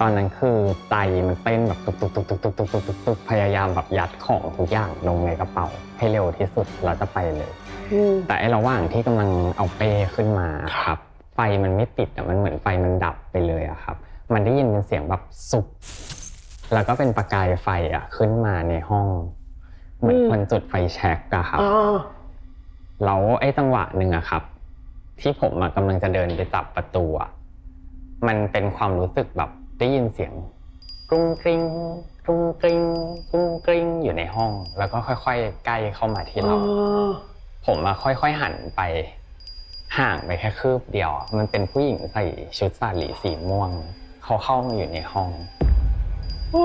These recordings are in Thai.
ตอนนั้นคือใจมันเต้นแบบตุกตุกตุกตุกตุกตุกตุกตุกตุกพยายามแบบยัดของทุกอย่างลงในกระเป๋า ให้เร็วที่สุดเราจะไปเลยอืมแต่ไอ้ระหว่างที่กำลังเอาเป้ขึ้นมาครับ ไฟมันไม่ติดอะมันเหมือนไฟมันดับไปเลยอะครับ มันได้ยินเป็นเสียงแบบสุบแล้วก็เป็นประกายไฟอะขึ้นมาในห้อง เหมือนคนจุดไฟแช็กอะครับอ่าแล้วไอ้จังหวะหนึ่งอะครับ ที่ผมอะกำลังจะเดินไปจับประตูอะมันเป็นความรู้สึกแบบ ได้ยินเสียงกรุงกริงกรุงกริงกรุงกริงอยู่ในห้อง แล้วก็ค่อยๆใกล้เข้ามาที่เรา ผมอะค่อยๆหันไป ห่างไปแค่คืบเดียวอะมันเป็นผู้หญิงใส่ชุดสาหลีสีม่วง เขาเข้ามาอยู่ในห้อง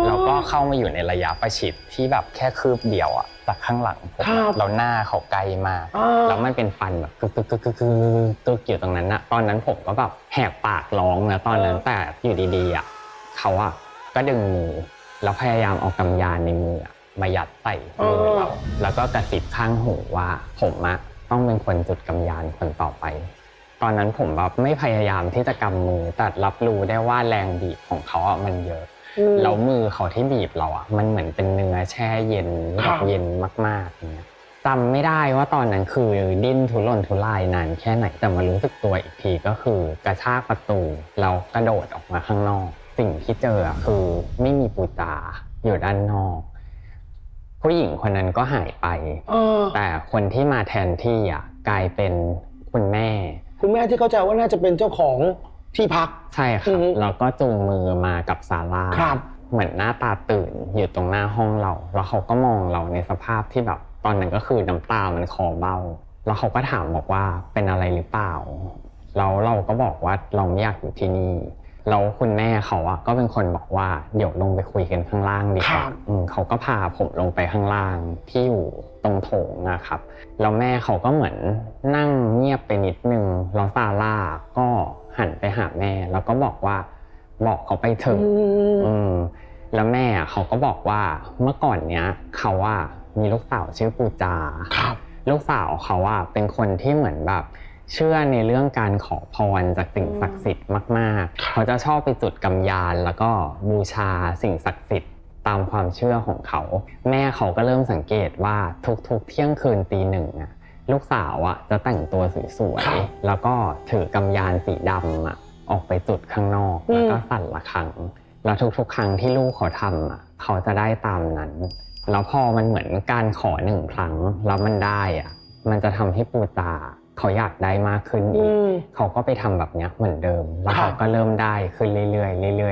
แล้วก็เข้ามาอยู่ในระยะประชิดที่แบบแค่คืบเดียวอะจากข้างหลังผมครัอะบแล้วหน้าเขาไกลมากอ่าแล้วมันเป็นฟันแบบกึกกึกกึกกึกกึกกึกอยู่ตรงนั้นอะตอนนั้นผมก็แบบแหกปากร้องนะตอนนั้นแต่อยู่ดีๆอะ เขาอะก็ดึงมือแล้วพยายามเอากำยานในมืออะมายัดใส่มือเราแล้วก็กระซิบข้างหูว่าผมอะต้องเป็นคนจุดกำยานคนต่อไป ตอนนั้นผมแบบไม่พยายามที่จะกำมือแต่รับรู้ได้ว่าแรงบีบของเขาอะมันเยอะ อืม แล้วมือเขาที่บีบเราอะมันเหมือนเป็นเนื้อแช่เย็นคแบรับบเย็นมากๆอย่างเงี้ยจำไม่ได้ว่าตอนนั้นคือดิ้นทุรนทุรายนานแค่ไหนแต่มารู้สึกตัวอีกทีก็คือกระชากประตูแล้วกระโดดออกมาข้างนอก สิ่งที่เจออะคือไม่มีปูตาอยู่ด้านนอก ผู้หญิงคนนั้นก็หายไปเออแต่คนที่มาแทนที่อะกลายเป็นคุณแม่ คุณแม่ที่เข้าใจว่าน่าจะเป็นเจ้าของที่พัก ใช่คอืรับอฮึแล้วก็จูงมือมากับซาร่าครับเหมือนหน้าตาตื่นอยู่ตรงหน้าห้องเรา แล้วเขาก็มองเราในสภาพที่แบบตอนนั้นก็คือน้ำตามันคอเบ้า แล้วเขาก็ถามบอกว่าเป็นอะไรหรือเปล่าแล้วเราก็บอกว่าเราไม่อยากอยู่ที่นี่ แล้วคุณแม่เขาอะก็เป็นคนบอกว่าเดี๋ยวลงไปคุยกันข้างล่างดีกว่าครับอืมเขาก็พาผมลงไปข้างล่างที่อยู่ตรงโถงนะครับแล้วแม่เขาก็เหมือนนั่งเงียบไปนิดนึงแล้วซาร่าก็หันไปหาแม่ แล้วก็บอกว่าบอกเขาไปเถอะอืมอืมแล้วแม่อะเขาก็บอกว่าเมื่อก่อนเนี้ยเขาว่ามีลูกสาวชื่อปูจาครับลูกสาวเขาว่าเป็นคนที่เหมือนแบบ เชื่อในเรื่องการขอพรจากสิ่งศักดิ์สิทธิ์มากครับๆเขาจะชอบไปจุดกำยานแล้วก็บูชาสิ่งศักดิ์สิทธิ์ตามความเชื่อของเขา แม่เขาก็เริ่มสังเกตว่าทุกๆเที่ยงคืนตีหนึ่งอะลูกสาวอะจะแต่งตัวสวยครับๆแล้วก็ถือกำยานสีดำอะออกไปจุดข้างนอกอืมแล้วก็สั่นระฆังแล้วทุกๆ ครั้งที่ลูกเขาทำอะเขาจะได้ตามนั้น แล้วพอมันเหมือนการขอหนึ่งครั้งแล้วมันได้อะมันจะทำให้ปูตา เขาอยากได้มากขึ้นอือีกมเขาก็ไปทำแบบเนี้ยเหมือนเดิม แล้วครัเขาบก็เริ่มได้ขึ้นเรื่อยๆเรื่อยๆ